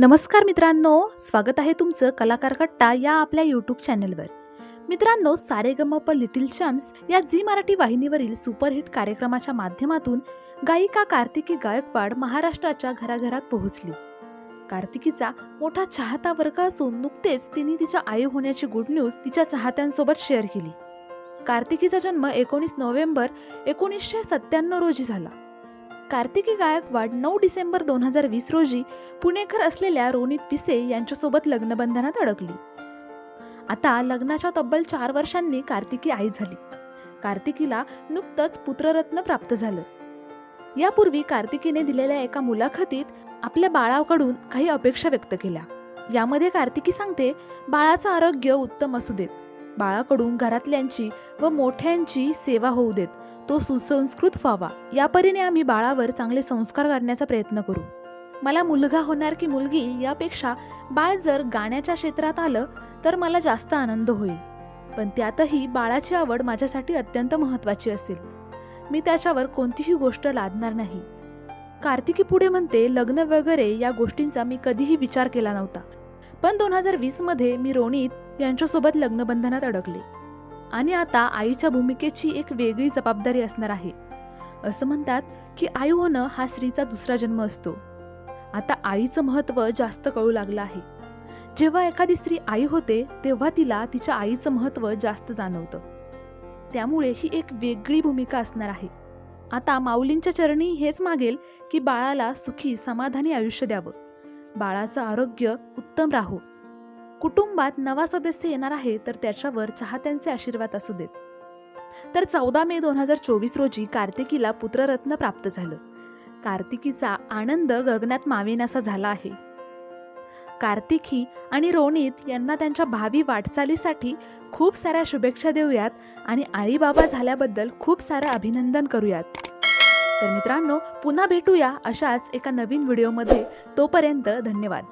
नमस्कार मित्रांनो स्वागत आहे तुमचं कलाकार कट्टा या आपल्या यूट्यूब चॅनलवर मित्रांनो सारेगमप लिटिल चॅम्प्स या झी मराठी वाहिनीवरील सुपरहिट कार्यक्रमाच्या माध्यमातून गायिका कार्तिकी गायकवाड महाराष्ट्राच्या घराघरात पोहोचली. कार्तिकीचा मोठा चाहता वर्ग असून नुकतेच तिने तिच्या आई होण्याची गुड न्यूज तिच्या चाहत्यांसोबत शेअर केली. कार्तिकीचा जन्म एकोणीस नोव्हेंबर एकोणीसशे सत्त्याण्णव रोजी झाला. कार्तिकी गायकवाड नऊ डिसेंबर दोन हजार वीस रोजी पुणेकर असलेल्या रोनित पिसे यांच्यासोबत लग्नबंधनात अडकली. आता लग्नाच्या तब्बल चार वर्षांनी कार्तिकी आई झाली. कार्तिकीला नुकतंच पुत्ररत्न प्राप्त झालं. यापूर्वी कार्तिकीने दिलेल्या एका मुलाखतीत आपल्या बाळाकडून काही अपेक्षा व्यक्त केल्या. यामध्ये कार्तिकी सांगते बाळाचं आरोग्य उत्तम असू देत. बाळाकडून घरातल्यांची व मोठ्यांची सेवा होऊ देत. तो सुसंस्कृत व्हावा. यापरीने आम्ही बाळावर चांगले संस्कार करण्याचा प्रयत्न करू. मला मुलगा होणार की मुलगी यापेक्षा बाळ जर गाण्याच्या क्षेत्रात आलं तर मला जास्त आनंद होईल. पण त्यातही बाळाची आवड माझ्यासाठी अत्यंत महत्त्वाची असेल. मी त्याच्यावर कोणतीही गोष्ट लादणार नाही. कार्तिकी पुढे म्हणते लग्न वगैरे या गोष्टींचा मी कधीही विचार केला नव्हता. पण दोन हजार वीसमध्ये मी रोनित यांच्यासोबत लग्नबंधनात अडकले. आणि आता आईच्या भूमिकेची एक वेगळी जबाबदारी असणार आहे. असं म्हणतात की आई होणं हा स्त्रीचा दुसरा जन्म असतो. आता आईचं महत्त्व जास्त कळू लागलं आहे. जेव्हा एखादी स्त्री आई होते तेव्हा तिला तिच्या आईचं महत्त्व जास्त जाणवतं. त्यामुळे ही एक वेगळी भूमिका असणार आहे. आता माऊलींच्या चरणी हेच मागेल की बाळाला सुखी समाधानी आयुष्य द्यावं. बाळाचं आरोग्य उत्तम राहो. कुटुंबात नवा सदस्य येणार आहे तर त्याच्यावर चाहत्यांचे आशीर्वाद असू देत. तर चौदा मे दोन हजार चोवीस रोजी कार्तिकीला पुत्ररत्न प्राप्त झालं. कार्तिकीचा आनंद गगनात मावेनासा झाला आहे. कार्तिकी आणि रोनित यांना त्यांच्या भावी वाटचालीसाठी खूप साऱ्या शुभेच्छा देऊयात आणि आईबाबा झाल्याबद्दल खूप सारं अभिनंदन करूयात. तर मित्रांनो पुन्हा भेटूया अशाच एका नवीन व्हिडिओमध्ये. तोपर्यंत धन्यवाद.